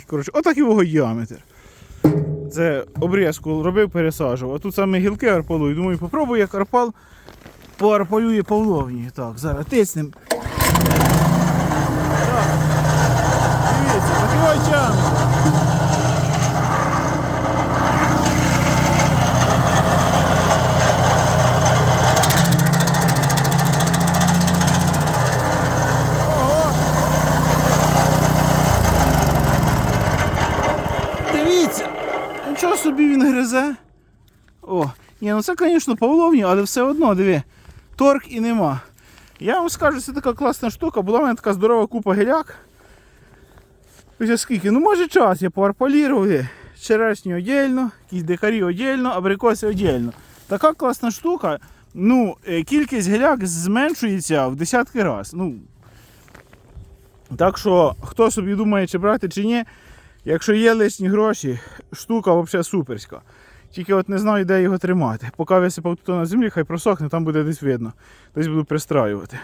Коротше, отак його діаметр. Це обрізку робив, пересаджував. А тут саме гілки арпалую. Думаю, попробую, як арпал поарпалює Павловні. Так, зараз тиснем. Так. Дивіться, такий діаметр. Дивіться, нічого собі він гризе. О, ні, ну це, звісно, Павловні, але все одно, диви, торг і нема. Я вам скажу, це така класна штука, була в мене така здорова купа геляк. Ось скільки, ну може час, я поарпалірував є. черешні одільно, якісь дикарі одільно, абрикоси одільно. Така класна штука. Ну, е, кількість геляк зменшується в десятки разів. Ну, так що, хто собі думає, чи брати, чи ні, якщо є лишні гроші, штука взагалі суперська. Тільки от не знаю, де його тримати. Поки висипав тут на землі, хай просохне, там буде десь видно. Десь буду пристраювати.